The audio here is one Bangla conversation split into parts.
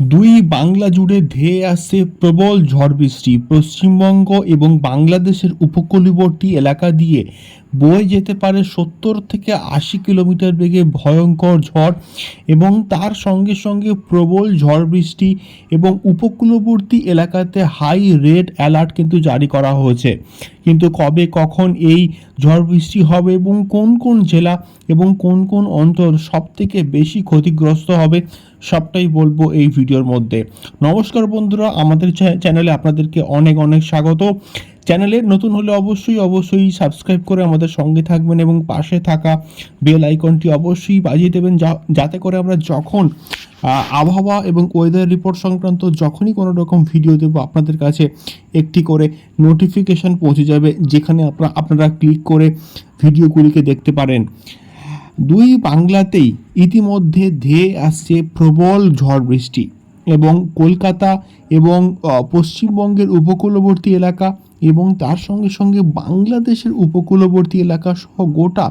দুই বাংলা জুড়ে ধেয়ে আসছে প্রবল ঝড় বৃষ্টি। পশ্চিমবঙ্গ এবং বাংলাদেশের উপকূলবর্তী এলাকা দিয়ে বয়ে যেতে পারে সত্তর থেকে আশি কিলোমিটার বেগে ভয়ঙ্কর ঝড় এবং তার সঙ্গে সঙ্গে প্রবল ঝড় বৃষ্টি এবং উপকূলবর্তী এলাকাতে হাই রেড অ্যালার্ট কিন্তু জারি করা হয়েছে। কিন্তু কবে কখন এই ঝড় বৃষ্টি হবে এবং কোন কোন জেলা এবং কোন কোন অঞ্চল সবথেকে বেশি ক্ষতিগ্রস্ত হবে, সবটাই বলব এই ভিডিওর মধ্যে। নমস্কার বন্ধুরা, আমাদের চ্যা- চ্যানেলে আপনাদেরকে অনেক অনেক স্বাগত। চ্যানেলে নতুন হলে অবশ্যই অবশ্যই সাবস্ক্রাইব করে আমাদের সঙ্গে থাকবেন এবং পাশে থাকা বেল আইকনটি অবশ্যই বাজিয়ে দেবেন যাতে করে আমরা যখন আবহাওয়া এবং ওয়েদার রিপোর্ট সংক্রান্ত যখনই কোনো রকম ভিডিও দেবো, আপনাদের কাছে একটি করে নোটিফিকেশন পৌঁছে যাবে, যেখানে আপনারা আপনারা ক্লিক করে ভিডিওগুলিকে দেখতে পারেন। দুই বাংলাতেই ইতিমধ্যে ধেয়ে আসছে প্রবল ঝড় বৃষ্টি এবং কলকাতা এবং পশ্চিমবঙ্গের উপকূলবর্তী এলাকা এবং তার সঙ্গে সঙ্গে বাংলাদেশের উপকূলবর্তী এলাকা সহ গোটা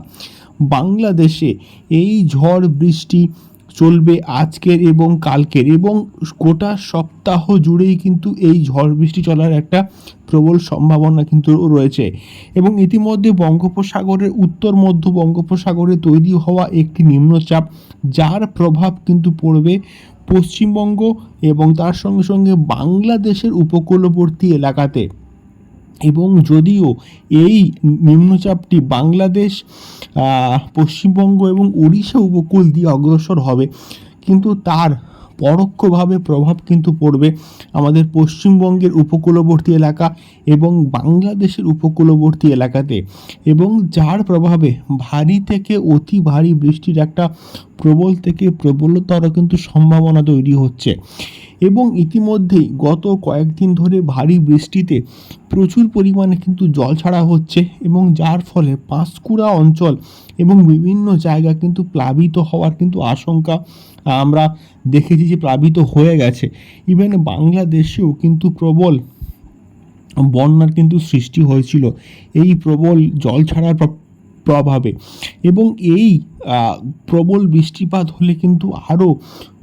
বাংলাদেশে এই ঝড় বৃষ্টি চলবে আজকের এবং কালকের এবং গোটা সপ্তাহ জুড়েই কিন্তু এই ঝড় বৃষ্টি চলার একটা প্রবল সম্ভাবনা কিন্তু রয়েছে। এবং ইতিমধ্যে বঙ্গোপসাগরের উত্তর মধ্য বঙ্গোপসাগরে তৈরি হওয়া একটি নিম্নচাপ, যার প্রভাব কিন্তু পড়বে পশ্চিমবঙ্গ এবং তার সঙ্গে সঙ্গে বাংলাদেশের উপকূলবর্তী এলাকাতে। এবং যদিও এই নিম্নচাপটি বাংলাদেশ পশ্চিমবঙ্গ এবং উড়িষ্যা উপকূল দিয়ে অগ্রসর হবে, কিন্তু তার পরোক্ষভাবে প্রভাব কিন্তু পড়বে আমাদের পশ্চিমবঙ্গের উপকূলবর্তী এলাকা এবং বাংলাদেশের উপকূলবর্তী এলাকাতে। এবং যার প্রভাবে ভারী থেকে অতি ভারী বৃষ্টির একটা প্রবল থেকে প্রবলতর কিন্তু সম্ভাবনা তৈরি হচ্ছে। এবং ইতিমধ্যেই গত কয়েকদিন ধরে ভারী বৃষ্টিতে প্রচুর পরিমাণে কিন্তু জল ছাড়া হচ্ছে এবং যার ফলে পাঁশকুড়া অঞ্চল এবং বিভিন্ন জায়গা কিন্তু প্লাবিত হওয়ার কিন্তু আশঙ্কা আমরা দেখেছি যে প্লাবিত হয়ে গেছে। ইভেন বাংলাদেশেও কিন্তু প্রবল বন্যার কিন্তু সৃষ্টি হয়েছিল। এই প্রবল জল ছাড়ার প্রভাবে এবং এই প্রবল বৃষ্টিপাত হলে কিন্তু আরও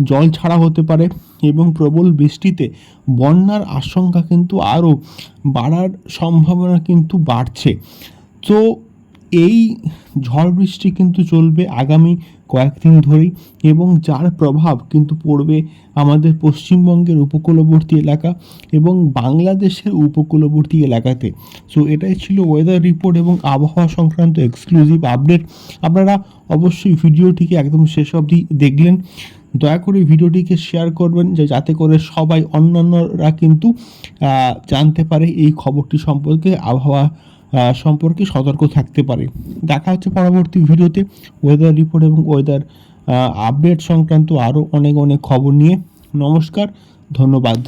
জল ছাড়া হতে পারে এবং প্রবল বৃষ্টিতে বন্যার আশঙ্কা কিন্তু আরও বাড়ার সম্ভাবনা কিন্তু বাড়ছে। তো এই ঝড় বৃষ্টি কিন্তু চলবে আগামী কয়েকদিন ধরেই এবং যার প্রভাব কিন্তু পড়বে আমাদের পশ্চিমবঙ্গের উপকূলবর্তী এলাকা এবং বাংলাদেশের উপকূলবর্তী এলাকাতে। সো এটাই ছিল ওয়েদার রিপোর্ট এবং আবহাওয়া সংক্রান্ত এক্সক্লুসিভ আপডেট আপনারা অবশ্যই ভিডিওটিকে একদম শেষ অবধি দেখলেন। দয়া করে ভিডিওটিকে শেয়ার করবেন যে যাতে করে সবাই অন্যান্যরা কিন্তু জানতে পারে এই খবরটি সম্পর্কে আবহাওয়া সম্পর্কে সতর্ক থাকতে পারে। দেখা হচ্ছে পরবর্তী ভিডিওতে ওয়েদার রিপোর্ট এবং ওয়েদার আপডেট সংক্রান্ত আরও অনেক অনেক খবর নিয়ে। নমস্কার, ধন্যবাদ।